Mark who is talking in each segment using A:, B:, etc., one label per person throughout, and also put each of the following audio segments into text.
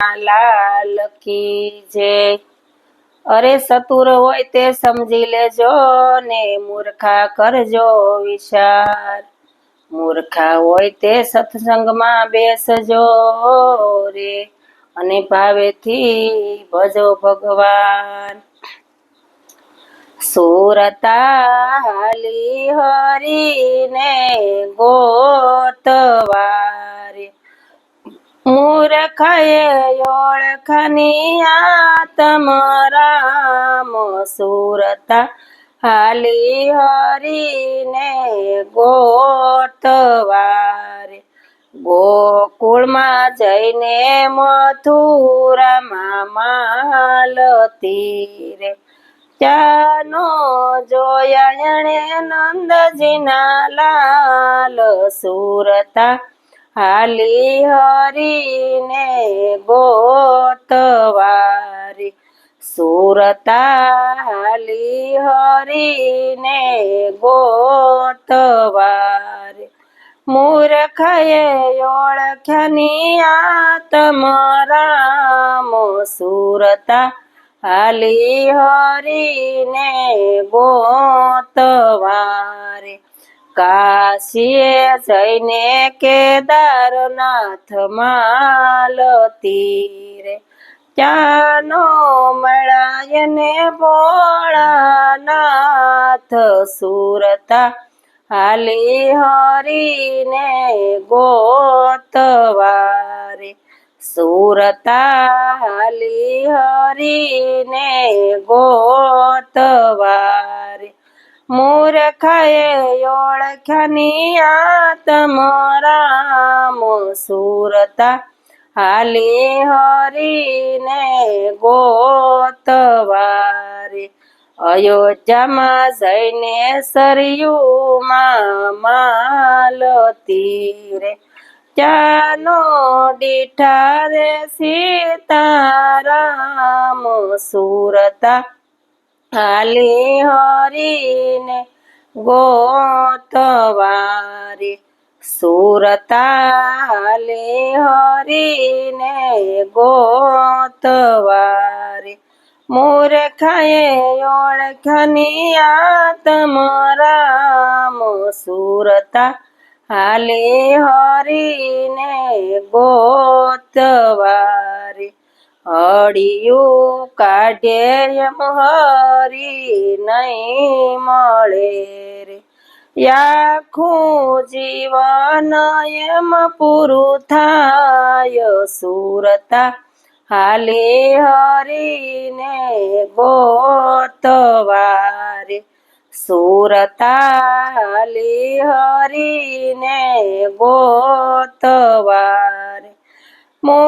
A: લાલ કી અરે સતુર હોય તે સમજી લેજો ને મૂર્ખા કરજો વિચાર. મૂર્ખા હોય તે સત્સંગમાં બેસજો રે અને ભાવેથી ભજો ભગવાન. સુરતા હરી હરીને ગોતવારે મૂર્ખએ ઓળખની આતમ રામ સુરતા હાલી હરીને ગોતવારે ગોકુળમાં જઈને મથુરામાં માલતી રે ચાનો જોયા એણે નંદજીના લાલ સુરતા હાલી હરીને ગોતવારી સુરતા હાલી હરીને ગોતવારી મૂર્ખએ ઓળખ્યાની આતમ રામ સુરતા હાલી હરીને ગોતવારે કાશીએ જઈને કેદારનાથ માલતી રે. ત્યાંનો મળાયને ભોળાનાથ સુરતા હાલી હરીને ગોતવારે. સુરતા હાલી હરીને ગોતવારે. મૂર્ખએ ઓળખ્યાની આતમ રામ સુરતા હાલી હરીને ગોતવારે. અયોધ્યામાં જઈને સરયુમાં માલતી રે ચાનો દીઠા રે સીતારામ સુરતા હાલી હરીને ગોતવારે સુરતાલે હરીને ગોતવારે. મૂર્ખાએ ઓળખની આતમ રામ સુરતા હાલે હરીને ગોતવારી. હળિયું કાઢે એમ હરી નહીં મળે રે. આખું જીવન એમ પૂરું થાય, સુરતા હાલે હરીને ગોતવારે. સુરતા સુરતાલી હરીને ગોતવારે.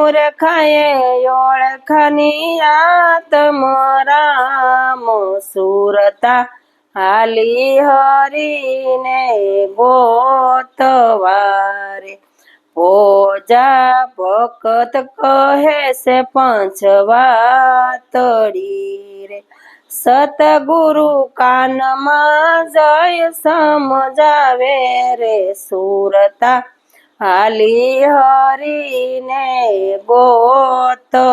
A: મૂર્ખાએ ઓળખની આતમ રામ સુરતા હાલી હરીને ગોતવારે પોજા ભકત કહે છે પંચવાતડી રે સતગુરુ કાનમાં જય સમજાવે રે સુરતા. હાલી હરીને ગોતવારે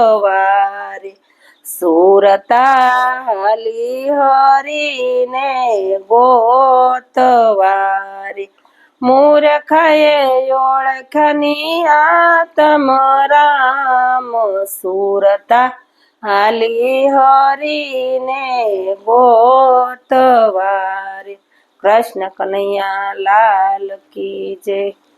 A: સુરતા હાલી હરીને ગોતવારે મૂર્ખએ ઓળખની આતમ રામ સુરતા હાલી હરીને ગોતવારે કૃષ્ણ કનૈયા લાલ કી જય.